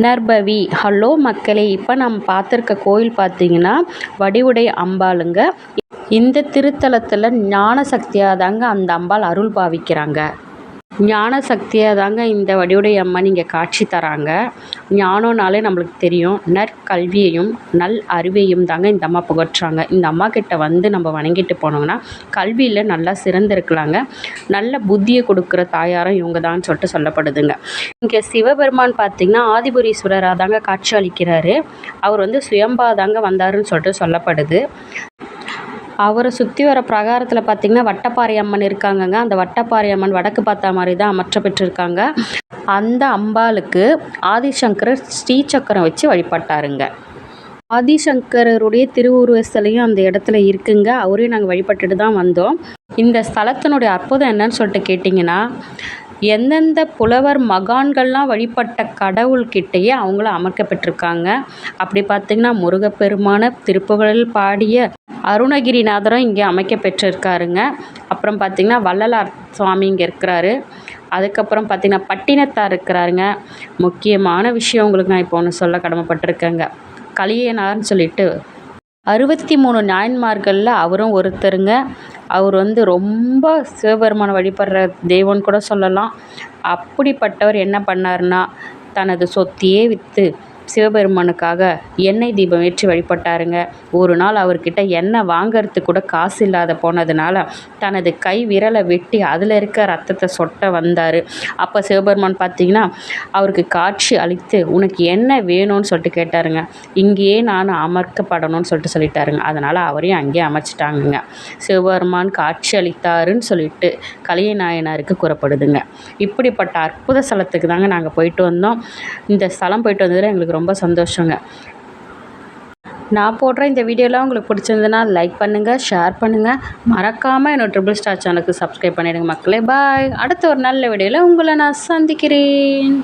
நர்பவி. Hello மக்களே இப்போ நம்ம பார்த்துருக்க கோயில் பார்த்தீங்கன்னா வடிவுடை அம்பாளுங்க. இந்த திருத்தலத்தில் ஞான சக்தியாக தாங்க அந்த அம்பாள் அருள் பாவிக்கிறாங்க. ஞான சக்தியாக தாங்க இந்த வடிவுடை அம்மன் இங்கே காட்சி தராங்க. ஞானம்னாலே நம்மளுக்கு தெரியும். நற்கல்வியையும் நல் அறிவையும் தாங்க இந்த அம்மா புகற்றாங்க. இந்த அம்மா கிட்ட வந்து நம்ம வணங்கிட்டு போனோம்னா கல்வியில் நல்லா சிறந்திருக்கலாங்க. நல்ல புத்தியை கொடுக்குற தாயாரும் இவங்க தான் சொல்லிட்டு சொல்லப்படுதுங்க. இங்கே சிவபெருமான் பார்த்திங்கன்னா ஆதிபுரீஸ்வரராக தாங்க காட்சி அளிக்கிறாரு. அவர் வந்து சுயம்பா தாங்க வந்தாருன்னு சொல்லிட்டு சொல்லப்படுது. அவரை சுற்றி வர பிரகாரத்தில் பார்த்திங்கன்னா வட்டப்பாறை அம்மன் இருக்காங்கங்க. அந்த வட்டப்பாறை அம்மன் வடக்கு பார்த்தா மாதிரி தான் அமற்ற அந்த அம்பாளுக்கு ஆதிசங்கரர் ஸ்ரீசக்கரம் வச்சு வழிபட்டாருங்க. ஆதிசங்கரருடைய திருவுருவ சிலையும் அந்த இடத்துல இருக்குங்க. அவரையும் நாங்கள் வழிபட்டுட்டு தான் வந்தோம். இந்த ஸ்தலத்தினுடைய அற்புதம் என்னன்னு சொல்லிட்டு கேட்டிங்கன்னா எந்தெந்த புலவர் மகான்கள்லாம் வழிபட்ட கடவுள்கிட்டயே அவங்கள அமர்க்கப்பட்டிருக்காங்க. அப்படி பார்த்திங்கன்னா முருகப்பெருமான திருப்புகழில் பாடிய அருணகிரிநாதரும் இங்கே அமைக்க பெற்றிருக்காருங்க அப்புறம் பார்த்திங்கன்னா வள்ளலார் சுவாமி இங்கே இருக்கிறாரு. அதுக்கப்புறம் பார்த்திங்கன்னா பட்டினத்தார் இருக்கிறாருங்க. முக்கியமான விஷயம் உங்களுக்கு நான் இப்போ ஒன்று சொல்ல கடமைப்பட்டிருக்கேங்க. கலியனார்னு சொல்லிட்டு அறுபத்தி மூணு நாயன்மார்களில் அவரும் ஒருத்தருங்க. அவர் வந்து ரொம்ப சிவபெருமானை வழிபடுற தெய்வம்னு கூட சொல்லலாம். அப்படிப்பட்டவர் என்ன பண்ணாருன்னா தனது சொத்தையே விற்று சிவபெருமானுக்காக எண்ணெய் தீபம் ஏற்றி வழிபட்டாருங்க. ஒரு நாள் அவர்கிட்ட எண்ணெய் வாங்கிறதுக்கு கூட காசு இல்லாத போனதுனால தனது கை விரலை வெட்டி அதில் இருக்க ரத்தத்தை சொட்ட வந்தார். அப்போ சிவபெருமான் பார்த்தீங்கன்னா அவருக்கு காட்சி அளித்து உனக்கு என்ன வேணும்னு சொல்லிட்டு கேட்டாருங்க. இங்கேயே நான் அமர்க்கப்படணும்னு சொல்லிட்டு சொல்லிட்டாருங்க. அதனால் அவரையும் அங்கேயே அமைச்சிட்டாங்கங்க. சிவபெருமான் காட்சி அளித்தாருன்னு சொல்லிட்டு கலிய நாயனாருக்கு கூறப்படுதுங்க. இப்படிப்பட்ட அற்புத ஸ்தலத்துக்கு தாங்க நாங்கள் போயிட்டு வந்தோம். இந்த ஸ்தலம் போயிட்டு வந்ததில் எங்களுக்கு ரொம்ப சந்தோஷங்க. நான் போடுற இந்த வீடியோலாம் உங்களுக்கு பிடிச்சிருந்ததுன்னா லைக் பண்ணுங்கள் ஷேர் பண்ணுங்கள் மறக்காமல் என்னோட ட்ரிபிள் ஸ்டார் சேனலுக்கு சப்ஸ்கிரைப் பண்ணிவிடுங்க மக்களே. பாய் அடுத்த ஒரு நல்ல வீடியோவில் உங்களை நான் சந்திக்கிறேன்.